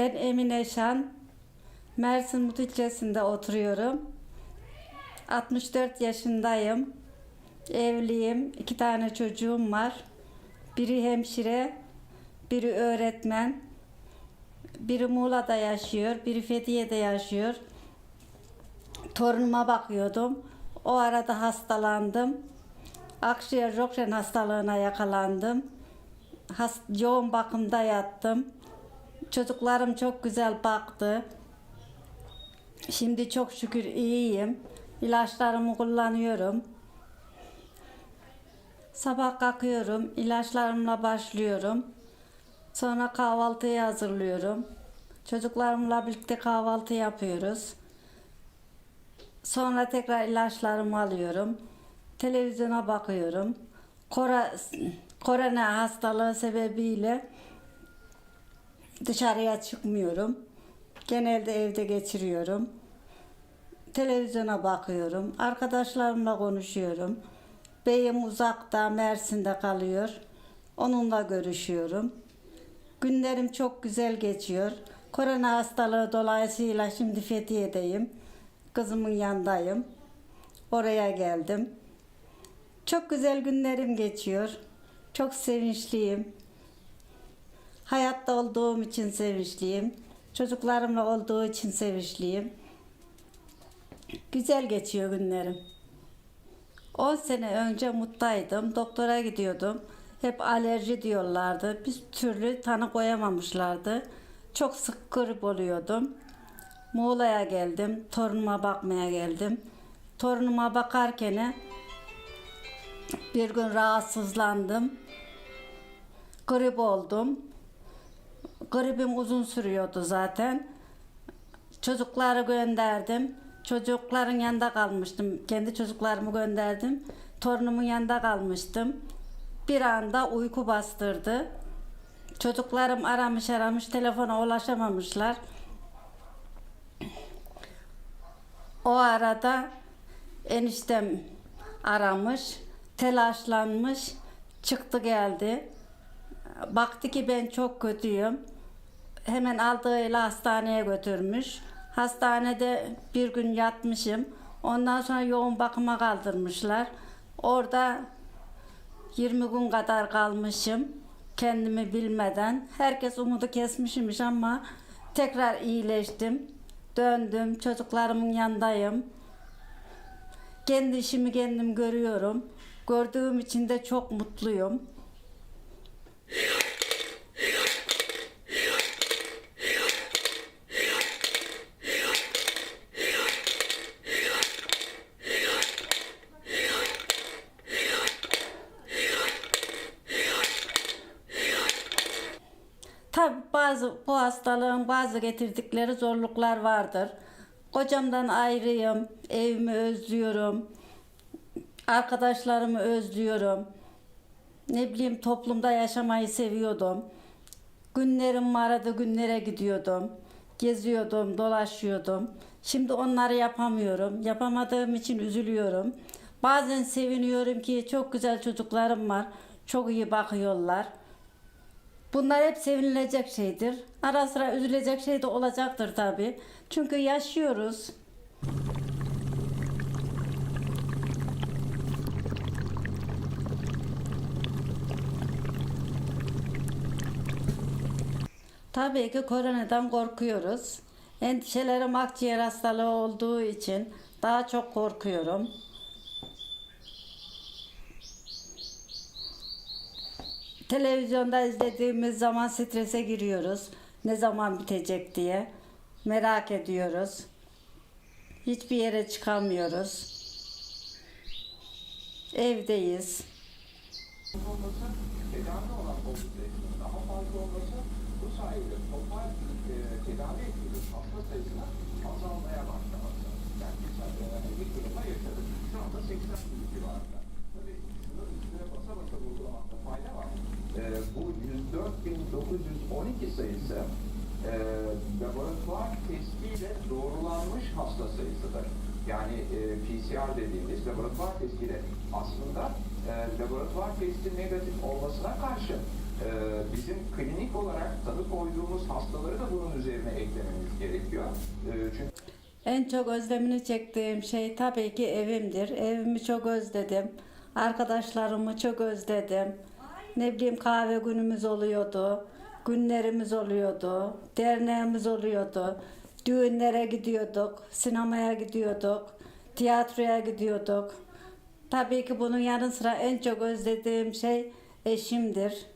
Ben Emine Şan. Mersin Mut ilçesinde oturuyorum. 64 yaşındayım. Evliyim. iki tane çocuğum var. Biri hemşire, biri öğretmen. Biri Muğla'da yaşıyor, biri Fethiye'de yaşıyor. Torunuma bakıyordum. O arada hastalandım. Akciğer rokşen hastalığına yakalandım. Has, yoğun bakımda yattım. Çocuklarım çok güzel baktı. Şimdi çok şükür iyiyim. İlaçlarımı kullanıyorum. Sabah kalkıyorum, ilaçlarımla başlıyorum. Sonra kahvaltıyı hazırlıyorum. Çocuklarımla birlikte kahvaltı yapıyoruz. Sonra tekrar ilaçlarımı alıyorum. Televizyona bakıyorum. Kora, korona hastalığı sebebiyle dışarıya çıkmıyorum. Genelde evde geçiriyorum. Televizyona bakıyorum. Arkadaşlarımla konuşuyorum. Beyim uzakta, Mersin'de kalıyor. Onunla görüşüyorum. Günlerim çok güzel geçiyor. Korona hastalığı dolayısıyla şimdi Fethiye'deyim. Kızımın yanındayım. Oraya geldim. Çok güzel günlerim geçiyor. Çok sevinçliyim. Hayatta olduğum için sevinçliyim. Çocuklarımla olduğu için sevinçliyim. Güzel geçiyor günlerim. 10 sene önce muttaydım. Doktora gidiyordum. Hep alerji diyorlardı. Bir türlü tanı koyamamışlardı. Çok sık grip oluyordum. Muğla'ya geldim. Torunuma bakmaya geldim. Torunuma bakarken bir gün rahatsızlandım. Grip oldum. Gripim uzun sürüyordu zaten. Çocukları gönderdim. Çocukların yanında kalmıştım. Kendi çocuklarımı gönderdim. Torunumun yanında kalmıştım. Bir anda uyku bastırdı. Çocuklarım aramış aramış telefona ulaşamamışlar. O arada eniştem aramış, telaşlanmış, çıktı geldi. Baktı ki ben çok kötüyüm. Hemen aldığıyla hastaneye götürmüş. Hastanede bir gün yatmışım. Ondan sonra yoğun bakıma kaldırmışlar. Orada 20 gün kadar kalmışım. Kendimi bilmeden. Herkes umudu kesmişmiş ama tekrar iyileştim. Döndüm. Çocuklarımın yanındayım. Kendi işimi kendim görüyorum. Gördüğüm için de çok mutluyum. Bazı bu hastalığın bazı getirdikleri zorluklar vardır. Kocamdan ayrıyım, evimi özlüyorum, arkadaşlarımı özlüyorum. Ne bileyim toplumda yaşamayı seviyordum. Günlerim vardı, günlere gidiyordum. Geziyordum, dolaşıyordum. Şimdi onları yapamıyorum. Yapamadığım için üzülüyorum. Bazen seviniyorum ki çok güzel çocuklarım var. Çok iyi bakıyorlar. Bunlar hep sevinilecek şeydir. Ara sıra üzülecek şey de olacaktır tabii. Çünkü yaşıyoruz. Tabii ki koronadan korkuyoruz. Endişelerim akciğer hastalığı olduğu için daha çok korkuyorum. Televizyonda izlediğimiz zaman strese giriyoruz. Ne zaman bitecek diye merak ediyoruz. Hiçbir yere çıkamıyoruz. Evdeyiz. 104.912 sayısı e, laboratuvar testiyle doğrulanmış hasta sayısıdır. Yani e, PCR dediğimiz laboratuvar testiyle aslında e, laboratuvar testi negatif olmasına karşı e, bizim klinik olarak tanı koyduğumuz hastaları da bunun üzerine eklememiz gerekiyor. E, çünkü En çok özlemini çektiğim şey tabii ki evimdir. Evimi çok özledim. Arkadaşlarımı çok özledim. Ne bileyim kahve günümüz oluyordu. Günlerimiz oluyordu. Derneğimiz oluyordu. Düğünlere gidiyorduk. Sinemaya gidiyorduk. Tiyatroya gidiyorduk. Tabii ki bunun yanı sıra en çok özlediğim şey eşimdir.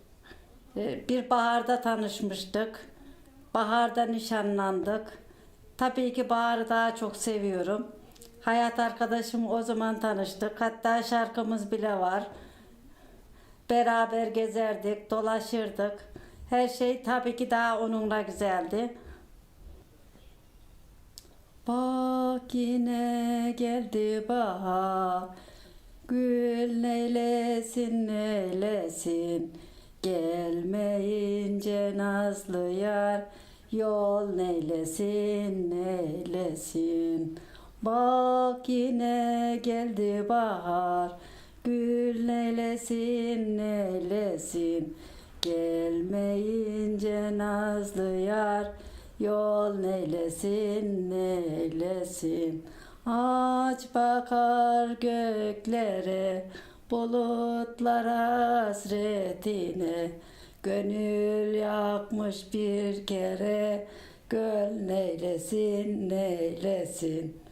Ee, Bir baharda tanışmıştık. Baharda nişanlandık. Tabii ki Bahar'ı daha çok seviyorum. Hayat arkadaşım o zaman tanıştık. Hatta şarkımız bile var. Beraber gezerdik, dolaşırdık. Her şey tabii ki daha onunla güzeldi. Bak yine geldi bahar. Gül neylesin neylesin. Gelmeyince nazlı yar. Yol neylesin neylesin. Bak yine geldi bahar. Gül neylesin neylesin. Gelmeyince nazlı yar. Yol neylesin neylesin. Aç bakar göklere, bulutlara hasretine. Gönül yakmış bir kere, göl neylesin neylesin.